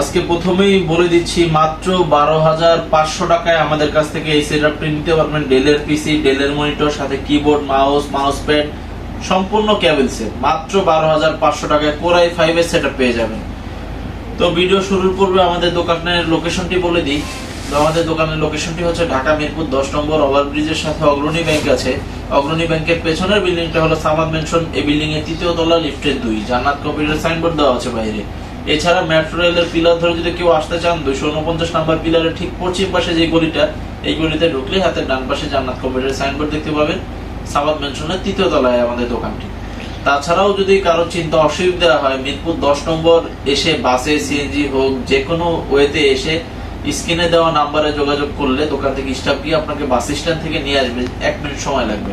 আজকে প্রথমেই বলে দিচ্ছি, মাত্র বারো হাজার পাঁচশো টাকায় আমাদের কাছ থেকে এই সেটআপটি নিতে পারবেন। ডেলের পিসি ডেলের মনিটর সাথে কিবোর্ড মাউস মাউস প্যাড সম্পূর্ণ কেবল সেট মাত্র বারো হাজার পাঁচশো টাকায় কোরাই ফাইভের সেটআপ পেয়ে যাবেন। তো ভিডিও শুরুর পূর্বে আমাদের দোকানের লোকেশনটি বলে দিই। তো আমাদের দোকানের লোকেশনটি হচ্ছে ঢাকা মিরপুর দশ নম্বর ওভারব্রিজের সাথে অগ্রণী ব্যাংক আছে। অগ্রণী ব্যাংকের পেছনের বিল্ডিংটা হলো সামাদ মেনশন এই বিল্ডিং এর তৃতীয় তলা লিফটের দুই। জান্নাত কম্পিউটার সাইনবোর্ড দেওয়া আছে বাইরে। এছাড়া মেট্রো রেলের পিলার ধরে যদি কেউ আসতে চান, দুইশো উনপঞ্চাশ নাম্বার পিলারের ঠিক পশ্চিম পাশে যে গলিটা, এই গলিতে ঢুকলে হাতের ডান পাশে জান্নাত কম্পিউটার সাইনবোর্ড দেখতে পাবেন। সামাদ মেনশনের তৃতীয় তলায় আমাদের দোকানটি। তাছাড়াও যদি কারও চিন্তা অসুবিধা হয়, মিরপুর দশ নম্বর এসে বাসে সিএনজি হোক, যে কোনো ওয়েতে এসে স্ক্রিনে দেওয়া নাম্বারে যোগাযোগ করলে দোকান থেকে স্টাফ গিয়ে আপনাকে বাস স্ট্যান্ড থেকে নিয়ে আসবে। এক মিনিট সময় লাগবে।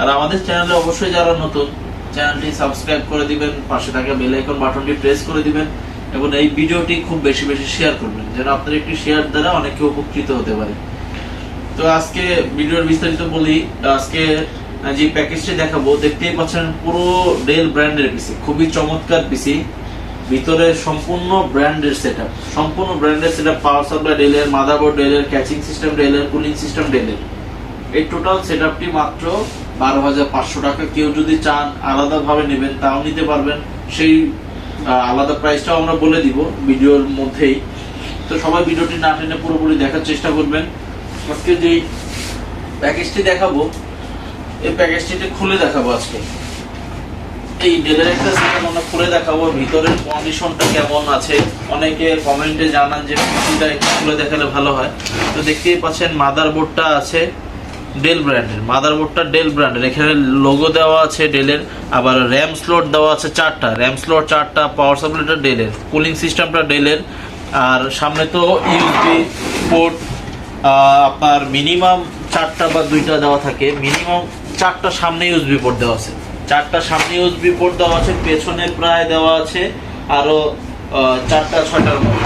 আর আমাদের চ্যানেলে অবশ্যই যারা নতুন চ্যানেলটি সাবস্ক্রাইব করে দিবেন, পাশে থাকা বেল আইকন বাটনটি প্রেস করে দিবেন এবং এই ভিডিওটি খুব বেশি বেশি শেয়ার করবেন, যেন আপনার একটি শেয়ার দ্বারা অনেকে উপকৃত হতে পারে। তো আজকে ভিডিওর বিস্তারিত বলি, আজকে যে প্যাকেজটি দেখাবো, দেখতেই পাচ্ছেন পুরো ডেল ব্র্যান্ডের পিসি খুবই চমৎকার পিসি ভিতরে সম্পূর্ণ ব্র্যান্ডের সেটআপ সম্পূর্ণ ব্র্যান্ডের সেটআপ পাওয়ার সাপ্লাই ডেলের মাদারবোর্ড ডেলের ক্যাচিং সিস্টেম ডেলের কুলিং সিস্টেম ডেলের এই টোটাল সেটআপটি মাত্র বারো হাজার পাঁচশো টাকা। কেউ যদি চান আলাদা ভাবে নেবেন, তাও নিতে পারবেন। সেই আলাদা প্রাইসটাও আমরা বলে দিব ভিডিওর মধ্যেই। তো সবাই ভিডিওটি না টেনে পুরোপুরি দেখার চেষ্টা করবেন। আজকে যে প্যাকেজটি দেখাবো, এই প্যাকেজটি খুলে দেখাবো আজকে। এই ডেলের একটা সিস্টেম আমরা খুলে দেখাবো, ভিতরের কন্ডিশনটা কেমন আছে। অনেকে কমেন্টে জানান যে পিসিটা একটু খুলে দেখালে ভালো হয়। তো দেখতেই পাচ্ছেন, মাদারবোর্ডটা আছে। ডেল ব্র্যান্ডের মাদারবোর্ডটা ডেল ব্র্যান্ডের এখানে লোগো দেওয়া আছে ডেলের আবার র্যাম স্লট দেওয়া আছে চারটা। র্যাম স্লট চারটা পাওয়ার সাপ্লাইটা ডেলের কুলিং সিস্টেমটা ডেলের আর সামনে তো ইউএসবি পোর্ট আপনার মিনিমাম চারটা বা দুইটা দেওয়া থাকে। মিনিমাম চারটা সামনে ইউএসবি পোর্ট দেওয়া আছে। চারটা সামনে ইউএসবি পোর্ট দেওয়া আছে, পেছনে প্রায় দেওয়া আছে আরও চারটা, ছয়টার মতো।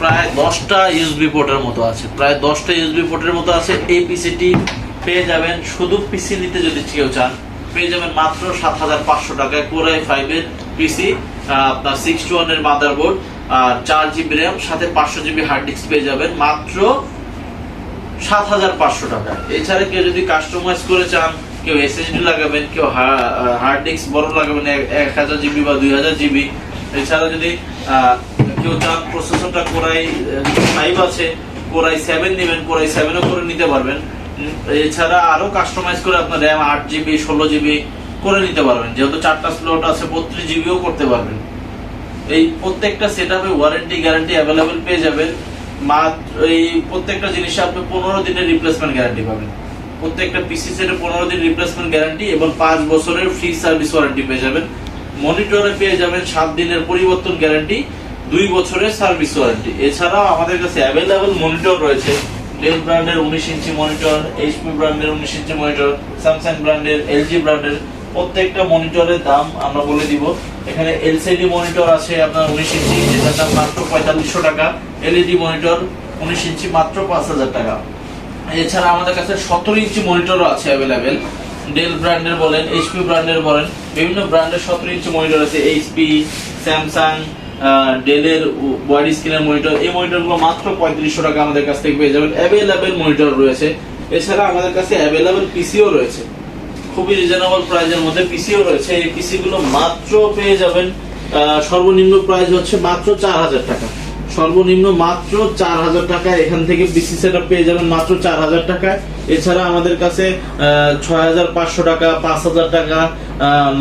প্রায় দশটা ইউএসবি পোর্টের মতো আছে। প্রায় দশটা ইউএসবি পোর্টের মতো আছে এই পিসিটি পেয়ে যাবেন শুধু পিসি নিতে যদি কেউ চান। পেয়ে যাবেন মাত্র সাত হাজার পাঁচশো টাকায় কোরাই ফাইভের পিসি আপনার সিক্স টু ওয়ানের মাদারবোর্ড আর চার জিবি র্যাম সাথে পাঁচশো জিবি হার্ড ডিস্ক পেয়ে যাবেন মাত্র সাত হাজার পাঁচশো টাকা এছাড়া কেউ যদি কাস্টমাইজ করে চান, কেউ এসএসডি লাগাবেন, কেউ হার্ড ডিস্ক বড় লাগাবেন, এক- হাজার জিবি বা দুই হাজার জিবি এছাড়া যদি কেউ চান প্রসেসরটা কোরাই ফাইভ আছে কোরাই সেভেন নেবেন কোরাই সেভেনও করে নিতে পারবেন। এছাড়া আরও কাস্টমাইজ করে আপনার র্যাম আট জিবি ষোলো জিবি করে নিতে পারবেন। যেহেতু চারটা স্লট আছে, বত্রিশ জিবিও করতে পারবেন। এই প্রত্যেকটা সেটআপে ওয়ারেন্টি গ্যারান্টি অ্যাভেলেবেল পেয়ে যাবেন। মাত্র এই প্রত্যেকটা জিনিসে আপনি পনেরো দিনের রিপ্লেসমেন্ট গ্যারান্টি পাবেন। প্রত্যেকটা পিসি সেটে পনেরো দিন রিপ্লেসমেন্ট গ্যারান্টি এবং পাঁচ বছরের ফ্রি সার্ভিস ওয়ারেন্টি পেয়ে যাবেন। মনিটরে পেয়ে যাবেন সাত দিনের পরিবর্তন গ্যারান্টি দুই বছরের সার্ভিস ওয়ারেন্টি এছাড়াও আমাদের কাছে অ্যাভেলেবেল মনিটর রয়েছে। ডেল ব্র্যান্ডের উনিশ ইঞ্চি মনিটর এইচপি ব্র্যান্ডের উনিশ ইঞ্চি মনিটর স্যামসাং ব্র্যান্ডের এলজি ব্র্যান্ডের প্রত্যেকটা মনিটরের দাম আমরা বলে দিব। এখানে এলসিডি মনিটর আছে আপনার উনিশ ইঞ্চি, যেটার দাম মাত্র পঁয়তাল্লিশশো টাকা। এলইডি মনিটর উনিশ ইঞ্চি মাত্র পাঁচ হাজার টাকা। এছাড়া আমাদের কাছে সতেরো ইঞ্চি মনিটরও আছে অ্যাভেলেবেল ডেল ব্র্যান্ডের বলেন এইচপি ব্র্যান্ডের বলেন, বিভিন্ন ব্র্যান্ডের সতেরো ইঞ্চি মনিটর আছে এইচপি স্যামসাং ডেলের বডি স্ক্রিনের মনিটর এই মনিটরগুলো মাত্র পঁয়ত্রিশশো টাকা আমাদের কাছ থেকে পেয়ে যাবেন। অ্যাভেলেবেল মনিটর রয়েছে। এছাড়া আমাদের কাছে অ্যাভেলেবেল পিসিও রয়েছে। খুবই রিজনেবল প্রাইজের মধ্যে পিসিও রয়েছে। এই পিসি গুলো মাত্র পেয়ে যাবেন সর্বনিম্ন প্রাইস হচ্ছে মাত্র চার হাজার টাকা। সর্বনিম্ন মাত্র চার হাজার টাকা এখান থেকে পিসি সেট পেয়ে যাবেন মাত্র চার হাজার টাকায় এছাড়া আমাদের কাছে ছয় হাজার পাঁচশো টাকা, পাঁচ হাজার টাকা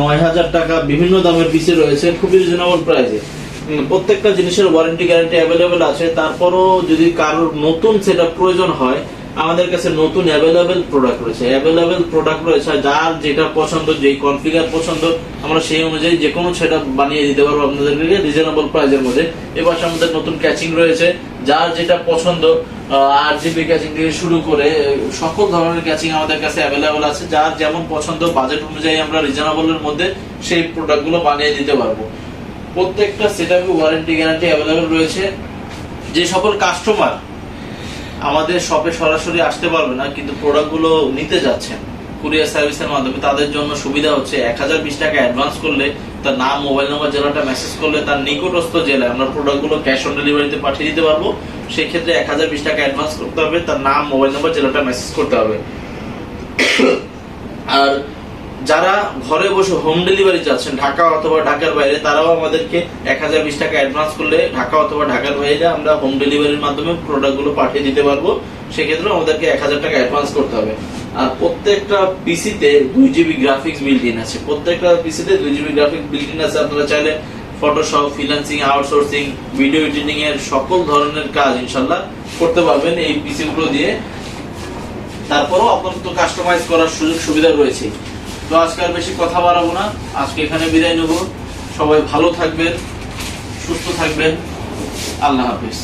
নয় হাজার টাকা বিভিন্ন দামের পিসি রয়েছে। খুবই রিজনেবল প্রাইসে প্রত্যেকটা জিনিসের ওয়ারেন্টি গ্যারান্টি অ্যাভেলেবেল আছে। তারপরও যদি কারোর নতুন সেটা প্রয়োজন হয়, আমাদের কাছে নতুন অ্যাভেলেবেল প্রোডাক্ট রয়েছে। অ্যাভেলেবেল প্রোডাক্ট রয়েছে, যার যেটা পছন্দ, যেই কনফিগার পছন্দ, আমরা সেই অনুযায়ী যে কোনো সেটা বানিয়ে দিতে পারব আপনাদেরকে রিজনেবল প্রাইসের মধ্যে। এবার আমাদের নতুন ক্যাচিং রয়েছে, যার যেটা পছন্দ আট জিবি ক্যাচিং থেকে শুরু করে, সকল ধরনের ক্যাচিং আমাদের কাছে অ্যাভেলেবেল আছে। যার যেমন পছন্দ বাজেট অনুযায়ী আমরা রিজনেবলের মধ্যে সেই প্রোডাক্টগুলো বানিয়ে দিতে পারব। প্রত্যেকটা সেটআপে ওয়ারেন্টি গ্যারান্টি অ্যাভেলেবেল রয়েছে। যে সকল কাস্টমার আমাদের শপে সরাসরি আসতে পারবে না, কিন্তু প্রোডাক্টগুলো নিতে যাচ্ছেন কুরিয়ার সার্ভিসের মাধ্যমে, তাদের জন্য সুবিধা হচ্ছে এক হাজার বিশ টাকা অ্যাডভান্স করলে তার নাম মোবাইল নাম্বার জেলাটা মেসেজ করলে তার নিকটস্থ জেলায় আমরা প্রোডাক্টগুলো ক্যাশ অন ডেলিভারিতে পাঠিয়ে দিতে পারব। সেই ক্ষেত্রে এক হাজার বিশ টাকা অ্যাডভান্স করতে হবে, তার নাম মোবাইল নাম্বার জেলাটা মেসেজ করতে হবে। আর যারা ঘরে বসে হোম ডেলিভারি যাচ্ছেন, ঢাকা অথবা ঢাকার বাইরে, তারাও আমাদেরকে এক হাজার বিশ টাকা অ্যাডভান্স করলে ঢাকা অথবা ঢাকার বাইরে আমরা হোম ডেলিভারির মাধ্যমে প্রোডাক্টগুলো পাঠিয়ে দিতে পারব। সেক্ষেত্রে আমাদেরকে এক হাজার টাকা অ্যাডভান্স করতে হবে। আর প্রত্যেকটা পিসিতে দুই জিবি গ্রাফিক্স বিল্ট ইন আছে। প্রত্যেকটা পিসিতে দুই জিবি গ্রাফিক্স বিল্ট ইন আছে। আপনারা চাইলে Photoshop freelancing outsourcing video editing এর সকল ধরনের কাজ ইনশাল্লাহ করতে পারবেন এই পিসি গুলো দিয়ে। তারপরও আপনার কাস্টমাইজ করার সুযোগ সুবিধা রয়েছে। তো আজকে আর বেশি কথা বাড়াবো না। আজকে এখানে বিদায় নেব। সবাই ভালো থাকবেন, সুস্থ থাকবেন। আল্লাহ হাফিজ।